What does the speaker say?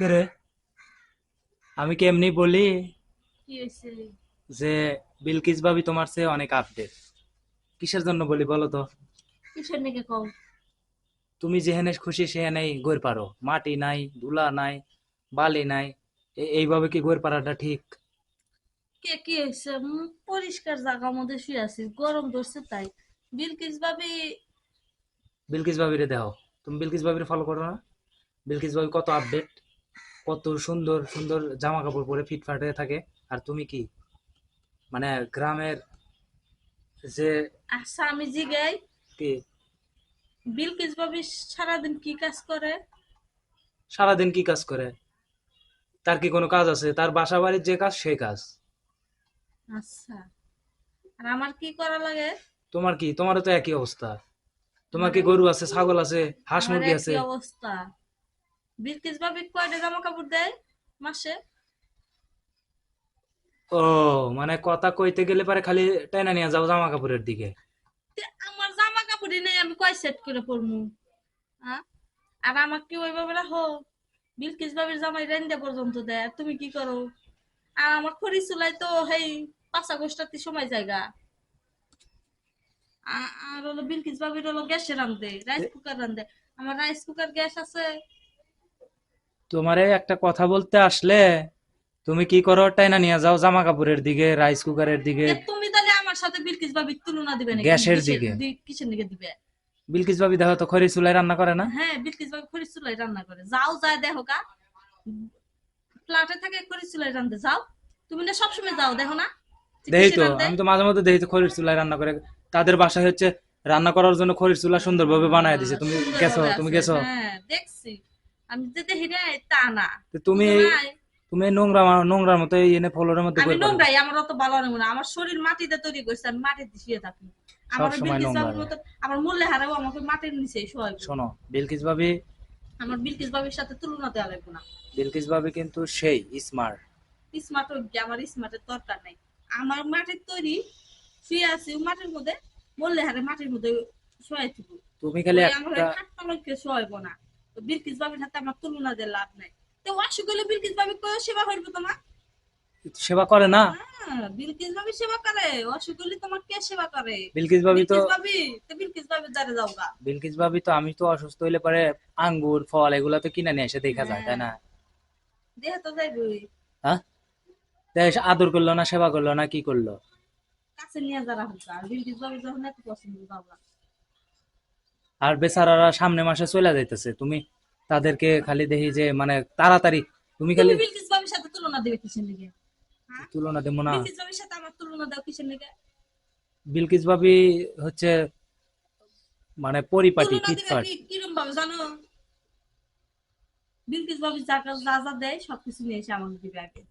করে আমি কি এমনি বলি যে বিলকিস ভাবি তোমার চেয়ে অনেক আপডেট কিসের জন্য বলি বলো তো? কিসের নাকি কও? তুমি যেখানে খুশি সেখানেই গড় পারো। মাটি নাই ধুলা নাই বালি নাই এইভাবে কি গড় পারাটা ঠিক? কে কি হয়েছে পরিষ্কার জায়গার মধ্যে শুয়ে আছি। গরম ধরছে তাই। বিলকিস ভাবি বিলকিস ভাবিরে দেখো। তুমি বিলকিস ভাবিরে ফলো করো না। বিলকিস ভাবি কত আপডেট কত সুন্দর সুন্দর জামা কাপড় পরে ফিটফাট হয়ে থাকে। আর তুমি কি? মানে গ্রামের যে আচ্ছা আমি জিগাই কি? বিলকিস ভাবি সারাদিন কি কাজ করে? সারাদিন কি কাজ করে? তার কি কোনো কাজ আছে? তার বাসা বাড়ির যে কাজ সেই কাজ। আচ্ছা। আর আমার কি করা লাগে? তোমার কি? তোমারও তো একই অবস্থা। তোমার কি গরু আছে ছাগল আছে হাঁস মুরগি আছে? অবস্থা। বিলকিস ভাবি কয়টা জামা কাপড় দেয় মাসে? ও মানে কথা কইতে গেলে পারে খালি টাইনা নিয়ে যাও জামা কাপড়ের দিকে। আমার জামা কাপড়ই নেই আমি কয় সেট করে পরমু? আর আমার কি ওইভাবে রাখো বিলকিস বাবির জামাই রেন্দে পর্যন্ত দেয় তুমি কি করো? আর আমার খড়ি চুলাই তো হেই পাঁচ আগস্টাতে সময় জায়গা। আর হলো বিলকিস বাবির হলো গ্যাসে রান্ধে রাইস কুকার রান্ধে। আমার রাইস কুকার গ্যাস আছে তোমারে একটা কথা বলতে আসলে তুমি কি করো? টাইনা নিয়ে যাও জামা কাপড়ের দিকে রাইস কুকারের দিকে। তুমি তাহলে আমার সাথে বিলকিস বাবির তুলনা দিবে নাকি? গ্যাসের দিকে। কিসের দিকে দিবে? বিলকিস ভাবি দেখো তো খড়ি চুলাই রান্না করে না? হ্যাঁ বিলকিস বাবু খড়ি চুলাই রান্না করে। যাও যায় দেখো কা ফ্ল্যাটে থাকে খড়ি চুলাই রান্ধতে যাও। তুমি না সবসময় যাও দেখো না? দেখি তো আমি তো মাঝে মধ্যে দেখি তো খড়ির চুলাই রান্না করে। তাদের বাসায় হচ্ছে রান্না করার জন্য খড়ির চুলা সুন্দরভাবে বানায় দিছে। তুমি গেছো তুমি গেছো। হ্যাঁ দেখছি। আমি যে দেখি রে তা না। তুমি তুমি নোংরা নোংরার মতো এনে ফ্লোরের মধ্যে আমি নোংরাই আমার অত ভালো লাগে না। আমার শরীর মাটিতে তৈরি করছে আমি মাটিতে শুয়ে থাকি। আমার বিলকিস বাবুর মতো আমার মূল্যে হারাও আমাকে মাটির নিচে শোয় শোনো বিলকিস ভাবি আমার বিলকিস বাবির সাথে তুলনা দেওয়া লাগবে না। বিলকিস ভাবি কিন্তু সেই স্মার্ট স্মার্ট আমার স্মার্টের দরকার নাই। আমার মাটির তৈরি শুয়ে আছি মাটির মধ্যে বললে হারে মাটির মধ্যে শোয়াই থাকব তুমি খালি একটা পালঙ্কে শোয়াইবো না। বিলকিস বাবির হাতে আমার তুলনা দিয়ে লাভ নাই। তো অসুখ হলে বিলকিস বাবি কয় সেবা করবে তোমার? সেবা করে না? হ্যাঁ বিলকিস বাবি সেবা করে। অসুখ হলে তোমার কে সেবা করে? বিলকিস ভাবি তো বিলকিস বাবি? দ্বারে যাও গা। বিলকিস ভাবি তো আমি তো অসুস্থ হইলে পরে আঙ্গুর ফল এগুলা তো কিনে নিয়ে এসে দেখা যায় তাই না? দেহে তো যাইবই। হ্যাঁ? আদর করল না সেবা করল না কি করল? কাছে নিয়ে যারা আর বিলকিস বাবি যখন এত পছন্দ যাওয়া আর বেচারারা সামনে মাসে চলে যাইতেছে। তুমি তাদেরকে খালি দেখি যে মানে তাড়াতাড়ি তুমি খালি বিলকিস বাবির সাথে তুলনা দেবে কিসের লিগে? হ্যাঁ? তুলনা দেবো না। বিলকিস বাবির সাথে আমার তুলনা দাও কিসের লিগে? বিলকিস ভাবি হচ্ছে মানে পরিপাটি ফিটফাট। ভাবে জানো? বিলকিস বাবি যা যা দেয় সবকিছু নিয়ে এসে আমাকে দিবে আগে।